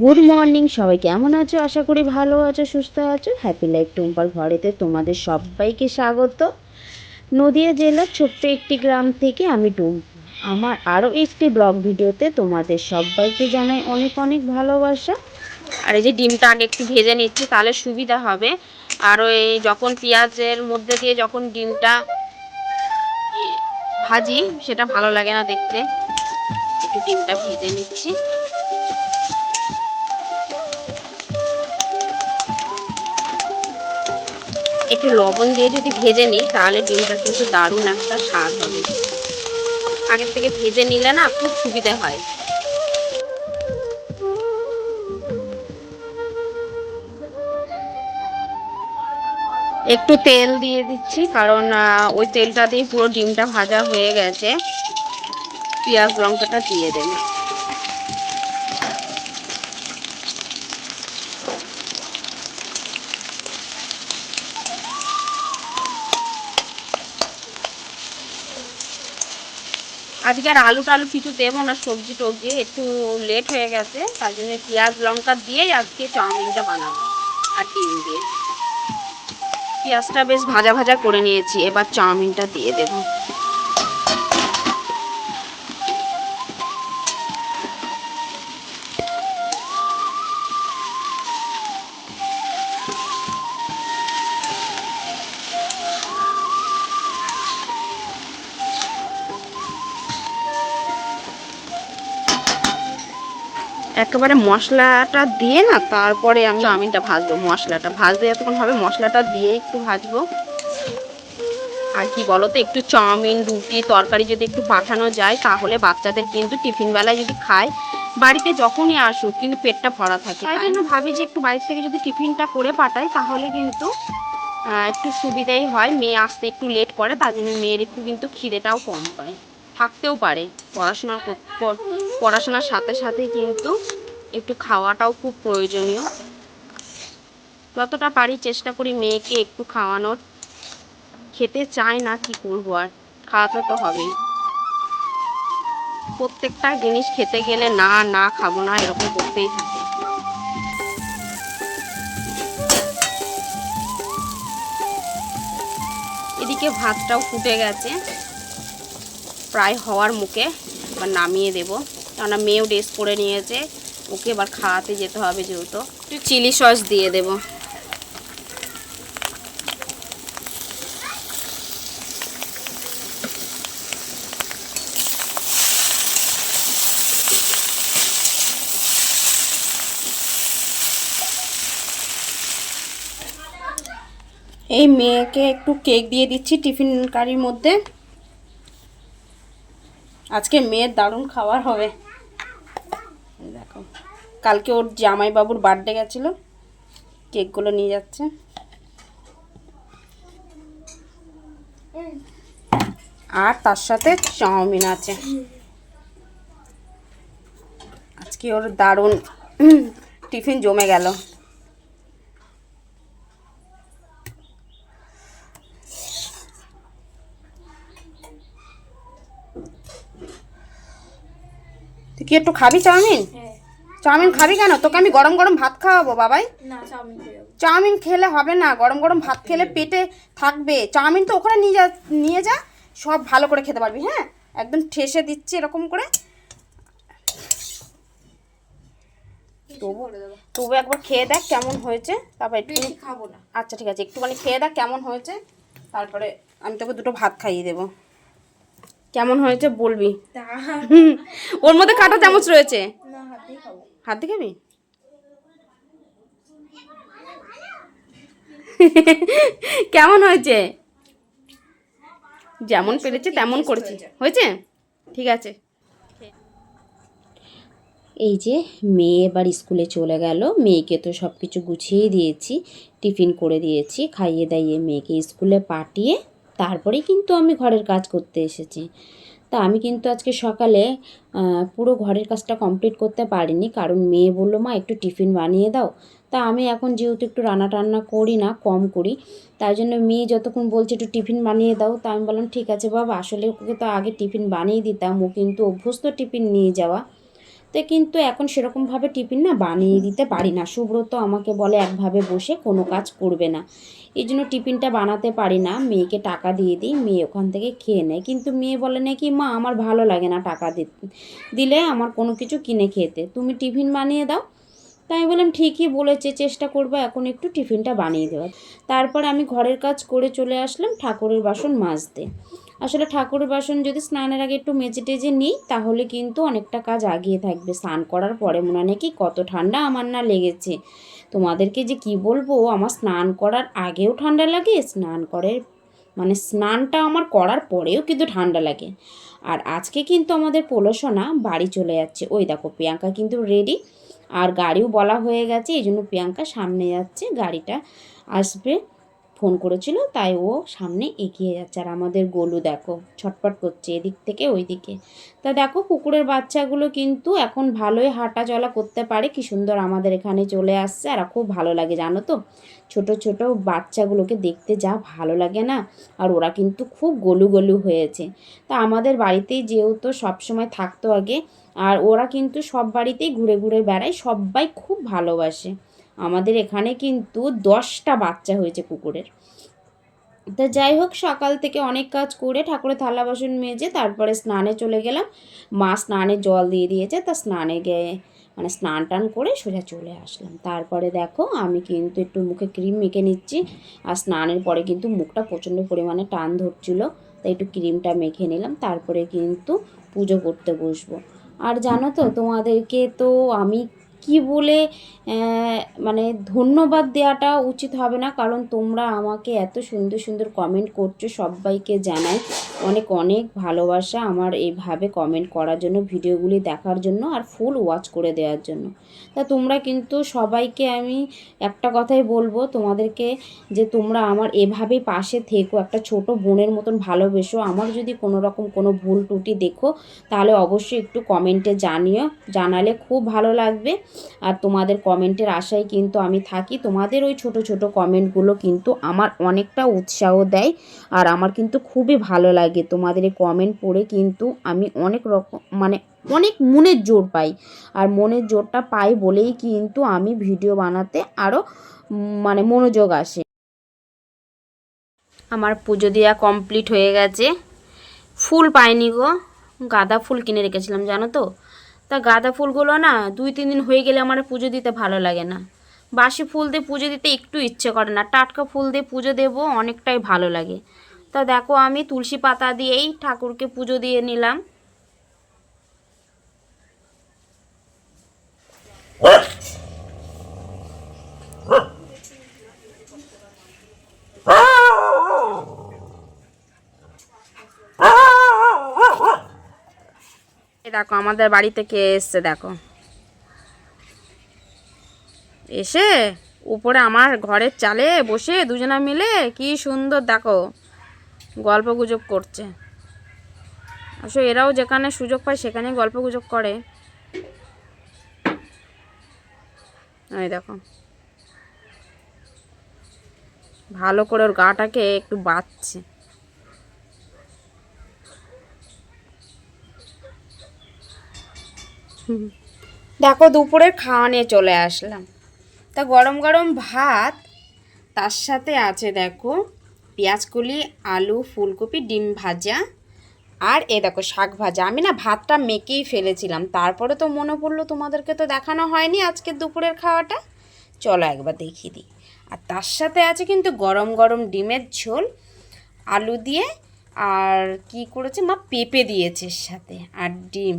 Good morning সবাই কেমন আছো? আশা করি ভালো আছো, সুস্থ আছো। হ্যাপি লাইফ টুম্পার ঘরেতে তোমাদের সবাইকে স্বাগত। নদিয়া জেলার ছোট্ট একটি গ্রাম থেকে আমি টুম আমার আরও একটি ব্লগ ভিডিওতে তোমাদের সবাইকে জানাই অনেক অনেক ভালোবাসা। আর এই যে ডিমটা আগে একটু ভেজে নিচ্ছি, তাহলে সুবিধা হবে। আর ওই যখন পেঁয়াজের মধ্যে দিয়ে যখন ডিমটা ভাজি, সেটা ভালো লাগে না দেখতে। একটু ডিমটা ভেজে নিচ্ছি। একটু লবণ দিয়ে যদি ভেজে নিই, তাহলে ডিমটা কিন্তু দারুণ একটা স্বাদ হবে। আগের থেকে ভেজে নিলে না খুব সুবিধা হয়। একটু তেল দিয়ে দিচ্ছি, কারণ ওই তেলটা দিয়ে পুরো ডিমটা ভাজা হয়ে গেছে। পেঁয়াজ লঙ্কাটা দিয়ে দেবে। আজকে আর আলু টালু কিছু দেবো না, সবজি টবজি, একটু লেট হয়ে গেছে, তার জন্য পেঁয়াজ, লঙ্কা দিয়েই আজকে চাউমিনটা বানাবো আর ডিম দিয়ে। পেঁয়াজটা বেশ ভাজা ভাজা করে নিয়েছি, এবার চাউমিনটা দিয়ে দেবো। একেবারে মশলাটা দিয়ে না, তারপরে আমি চাউমিনটা ভাজবো। মশলাটা ভাজতে যতক্ষণ হবে, মশলাটা দিয়ে একটু ভাজবো। আর কি বলো তো একটু চাউমিন, রুটি, তরকারি যদি একটু পাঠানো যায়, তাহলে বাচ্চাদের কিন্তু টিফিন বেলায় যদি খায়, বাড়িতে যখনই আসুক, কিন্তু পেটটা ভরা থাকে। তাই জন্য ভাবি যে একটু বাড়ি থেকে যদি টিফিনটা করে পাঠাই, তাহলে কিন্তু একটু সুবিধাই হয়। মেয়ে আসতে একটু লেট করে, তার জন্য মেয়ের একটু কিন্তু খিদেটাও কম পায়। থাকতেও পারে, পড়াশোনা পড়াশোনার সাথে সাথে কিন্তু একটু খাওয়াটাও খুব প্রয়োজনীয়। যতটা পারি চেষ্টা করি মেয়েকে একটু খাওয়ানোর। খেতে চায় না, কি করব আর? খাওয়াতে তো হবেই। প্রত্যেকটা জিনিস খেতে গেলে না না খাব না, এরকম করতেই থাকে। এদিকে ভাতটাও ফুটে গেছে। প্রায় হওয়ার মুখে এবার নামিয়ে দেব। কেননা মেয়েও ড্রেস করে নিয়েছে, ওকে এবার খাওয়াতে যেতে হবে যেহেতু। একটু চিলি সস দিয়ে দেব। এই মেয়েকে একটু কেক দিয়ে দিচ্ছি টিফিন কারির মধ্যে। আজকে মেয়ের দারুণ খাবার হবে। দেখো, কালকে ওর জামাইবাবুর বার্থডে গেছিল, কেকগুলো নিয়ে যাচ্ছে। আর তার সাথে চাউমিন আছে। আজকে ওর দারুণ টিফিন জমে গেল। তুই একটু খাবি চাউমিন? চাউমিন খাবি কেন? তোকে আমি গরম গরম ভাত খাওয়াবো বাবাই। চাউমিন খেলে হবে না গরম গরম ভাত খেলে পেটে থাকবে। চাউমিন তো ওখানে নিয়ে যা নিয়ে যা সব ভালো করে খেতে পারবি হ্যাঁ? একদম ঠেসে দিচ্ছি এরকম করে। তবু তবু একবার খেয়ে দেখ কেমন হয়েছে তারপর একটু খাব না। আচ্ছা ঠিক আছে একটুখানি খেয়ে দেখ কেমন হয়েছে তারপরে আমি তোকে দুটো ভাত খাইয়ে দেবো। কেমন হয়েছে বলবি? ওর মধ্যে কাটা চামচ রয়েছে। না হাতেই খাব। হাত দিয়ে খাবি? কেমন হয়েছে? যেমন পেরেছে তেমন করেছি। হয়েছে। ঠিক আছে। এই যে মেয়ে এবার স্কুলে চলে গেল। মেয়েকে তো সব কিছু গুছিয়ে দিয়েছি টিফিন করে দিয়েছি খাইয়ে দাইয়ে মেয়েকে স্কুলে পাঠিয়ে তারপরেই কিন্তু আমি ঘরের কাজ করতে এসেছি। তা আমি কিন্তু আজকে সকালে পুরো ঘরের কাজটা কমপ্লিট করতে পারিনি। কারণ মেয়ে বলল, মা, একটু টিফিন বানিয়ে দাও। তা আমি এখন যেহেতু একটু রান্না টান্না করি না, কম করি তাই জন্য মেয়ে যতক্ষণ বলছে একটু টিফিন বানিয়ে দাও, তা আমি বললাম, ঠিক আছে বাবা, আসলে ওকে তো আগে টিফিন বানিয়ে দিতাম, ও কিন্তু অভ্যস্ত টিফিন নিয়ে যাওয়া। তো কিন্তু এখন সেরকমভাবে টিফিন না বানিয়ে দিতে পারি না। সুব্রত আমাকে বলে, একভাবে বসে কোনো কাজ করবে না। এই জন্য টিফিনটা বানাতে পারি না। মেয়েকে টাকা দিয়ে দিই, মেয়ে ওখান থেকে খেয়ে নেয়। কিন্তু মেয়ে বলে, নাকি মা, আমার ভালো লাগে না টাকা দিলে আমার কোনো কিছু কিনে খেতে। তুমি টিফিন বানিয়ে দাও। তাই আমি বললাম, ঠিকই বলেছে, চেষ্টা করব এখন একটু টিফিনটা বানিয়ে দেওয়ার। তারপর আমি ঘরের কাজ করে চলে আসলাম ঠাকুরের বাসন মাজতে। আসলে ঠাকুরের বাসন যদি স্নানের আগে একটু মেজে টেজে নিই, তাহলে কিন্তু অনেকটা কাজ আগিয়ে থাকবে। স্নান করার পরে মনে নাকি কত ঠান্ডা আমার না লেগেছে। তোমাদেরকে যে কি বলব, আমার স্নান করার আগেও ঠান্ডা লাগে, স্নান করে মানে স্নানটা আমার করার পরেও কিন্তু ঠান্ডা লাগে। আর আজকে কিন্তু আমাদের পোলসোনা বাড়ি চলে যাচ্ছে। ওই দেখো, প্রিয়াঙ্কা কিন্তু রেডি আর গাড়িও বলা হয়ে গেছে, এই জন্য প্রিয়াঙ্কা সামনে যাচ্ছে, গাড়িটা আসবে। ফোন করেছিল, তাই ও সামনে এগিয়ে যাচ্ছে। আর আমাদের গোলু দেখো ছটপট করছে এদিক থেকে ওই দিকে তা দেখো, কুকুরের বাচ্চাগুলো কিন্তু এখন ভালোই হাঁটা চলা করতে পারে। কি সুন্দর আমাদের এখানে চলে আসছে। আর খুব ভালো লাগে, জানো তো? ছোট ছোট বাচ্চাগুলোকে দেখতে যা ভালো লাগে না? আর ওরা কিন্তু খুব গলু গলু হয়েছে। তা আমাদের বাড়িতেই যেহেতু সবসময় থাকতো আগে, আর ওরা কিন্তু সব বাড়িতেই ঘুরে ঘুরে বেড়ায়। সবাই খুব ভালোবাসে। আমাদের এখানে কিন্তু দশটা বাচ্চা হয়েছে কুকুরের। তা যাই হোক, সকাল থেকে অনেক কাজ করে ঠাকুরের থালা বাসন মেজে তারপরে স্নানে চলে গেলাম। মা স্নানে জল দিয়ে দিয়েছে, তা স্নানে গিয়ে মানে স্নান টান করে সোজা চলে আসলাম। তারপরে দেখো, আমি কিন্তু একটু মুখে ক্রিম মেখে নিচ্ছি, আর স্নানের পরে কিন্তু মুখটা প্রচণ্ড পরিমাণে টান ধরছিল, তাই একটু ক্রিমটা মেখে নিলাম, তারপরে কিন্তু পুজো করতে বসবো। আর জানো তো, তোমাদেরকে তো আমি কি বলে মানে ধন্যবাদ দেওয়াটা উচিত হবে না। কারণ তোমরা আমাকে এত সুন্দর সুন্দর কমেন্ট করছ, সবাইকে জানাই অনেক অনেক ভালোবাসা আমার এইভাবে কমেন্ট করার জন্য, ভিডিওগুলি দেখার জন্য আর ফুল ওয়াচ করে দেওয়ার জন্য। তা তোমরা কিন্তু সবাইকে আমি একটা কথাই বলব, তোমাদেরকে যে তোমরা আমার এভাবেই পাশে থেকো, একটা ছোট বোনের মতন ভালোবেসো। আমার যদি কোনো রকম কোনো ভুল ত্রুটি দেখো, তাহলে অবশ্যই একটু কমেন্টে জানিও। জানালে খুব ভালো লাগবে। আর তোমাদের কমেন্টের আশায় কিন্তু আমি থাকি। তোমাদের ওই ছোট ছোট কমেন্টগুলো কিন্তু আমার অনেকটা উৎসাহ দেয় আর আমার কিন্তু খুবই ভালো লাগে। তোমাদের এই কমেন্ট পড়ে কিন্তু আমি অনেক রকম মানে অনেক মনের জোর পাই। আর মনের জোরটা পাই বলেই কিন্তু আমি ভিডিও বানাতে আরও মানে মনোযোগ আসে। আমার পুজো দেওয়া কমপ্লিট হয়ে গেছে। ফুল পাইনি গো। গাঁদা ফুল কিনে রেখেছিলাম, জানো তো? তা গাঁদা ফুলগুলো না দুই, তিন দিন হয়ে গেলে আমার পুজো দিতে ভালো লাগে না। বাসি ফুল দিয়ে পুজো দিতে একটু ইচ্ছে করে না। টাটকা ফুল দিয়ে পুজো দেব, অনেকটাই ভালো লাগে। তা দেখো আমি তুলসী পাতা দিয়েই ঠাকুরকে পুজো দিয়ে নিলাম। দেখো, আমাদের বাড়ি থেকে এসছে, দেখো। এসে উপরে আমার ঘরের চালে বসে দুজনা মিলে কি সুন্দর, দেখো গল্প গুজব করছে। আসলে এরাও যেখানে সুযোগ পায় সেখানে গল্প গুজব করে দেখো। ভালো করে ওর গাটাকে একটু বাঁচছে দেখো দুপুরের খাওয়া নিয়ে চলে আসলাম। তা গরম গরম ভাত, তার সাথে আছে দেখো পেঁয়াজকলি আলু, ফুলকপি, ডিম ভাজা আর এ দেখো শাক ভাজা। আমি না ভাতটা মেকেই ফেলেছিলাম, তারপরে তো মনে পড়ল তোমাদেরকে তো দেখানো হয়নি আজকের দুপুরের খাওয়াটা। চলো একবার দেখিয়ে দিই। আর তার সাথে আছে কিন্তু গরম গরম ডিমের ঝোল, আলু দিয়ে আর কি করেছে মা, পেঁপে দিয়েছে সাথে আর ডিম।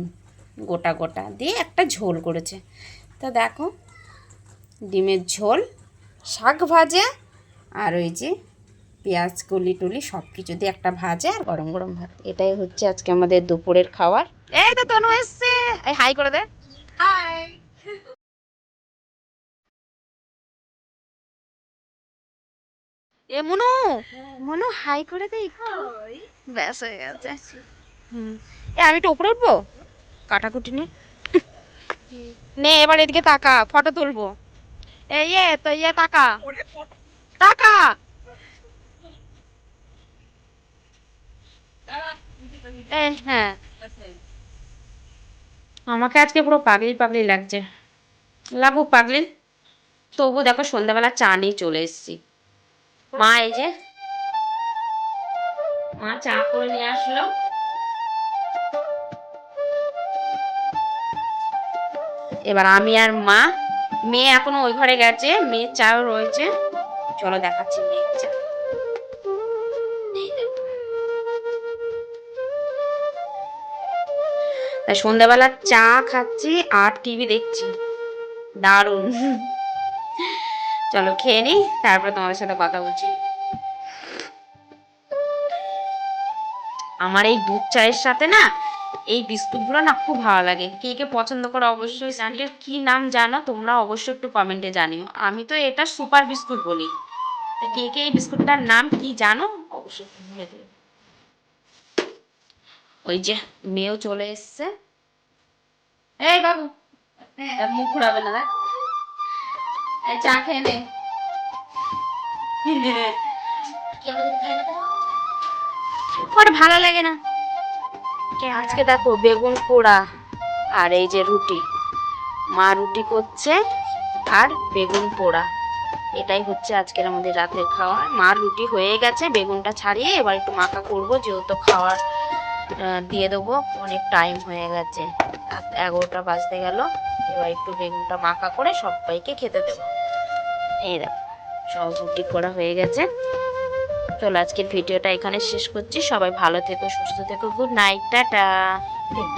গোটা গোটা দিয়ে একটা ঝোল করেছে। তা দেখো ডিমের ঝোল শাক ভাজে আর ওই যে পেঁয়াজ কলি টুলি সব কিছু দিয়ে একটা ভাজে আর গরম গরম ভাত। এটাই হচ্ছে আজকে আমাদের দুপুরের খাবার এই তো তনু এসছে। এই হাই করে দে। হাই। এ মনু। মনু হাই করে দে ব্যাস হয়ে গেছে। হুম। এ আমি একটু উপরে উঠবো? কাটাকুটি নে নে এবার এদিকে তাকা ফটো তুলবো। এই, এ, তো ইয়ে তাকা। তাকা! হ্যাঁ। আমাকে আজকে পুরো পাগলি পাগলি লাগছে। লাগুক পাগলি। তবু দেখো, সন্ধ্যাবেলা চা নিয়ে চলে এসেছি। মা, এই যে। মা চা করে নিয়ে আসলো। এবার আমি আর মা, মেয়ে এখনও ওই ঘরে গেছে, মেয়ের চাও রয়েছে। চলো দেখাচ্ছি মেয়ের চা। তাই সন্ধ্যাবেলা চা খাচ্ছি আর টিভি দেখছি। দারুণ। চলো খেয়ে নি তারপর তোমাদের সাথে কথা বলছি। আমার এই দুধ চায়ের সাথে না এই বিস্কুটগুলো না খুব ভালো লাগে। কে কে পছন্দ করে অবশ্যই জানিও কি নাম জানো? তোমরা অবশ্যই একটু কমেন্টে জানিও। আমি তো এটা সুপার বিস্কুট বলি। তা কে কে এই বিস্কুটটার নাম কি জানো? অবশ্যই ওই যে মেয়েও চলে এসছে। এই বাবু মুখ ঘুরাবে না দেখ। চা খেয়ে নে। ভালো লাগে না। আজকে দেখো বেগুন পোড়া আর এই যে রুটি। মা রুটি করছে আর বেগুন পোড়া। এটাই হচ্ছে আজকের আমাদের রাতের খাওয়া মা রুটি হয়ে গেছে, বেগুনটা ছাড়িয়ে এবার একটু মাখা করব, যেহেতু খাওয়ার দিয়ে দেবো। অনেক টাইম হয়ে গেছে। রাত এগারোটা বাজতে গেল, এবার একটু বেগুনটা মাখা করে সবাইকে খেতে দেবো। এই দেখো, সব রুটি করা হয়ে গেছে। চলো আজকের ভিডিওটা এখানে শেষ করছি। সবাই ভালো থেকো সুস্থ থেকো গুড নাইট টাটা।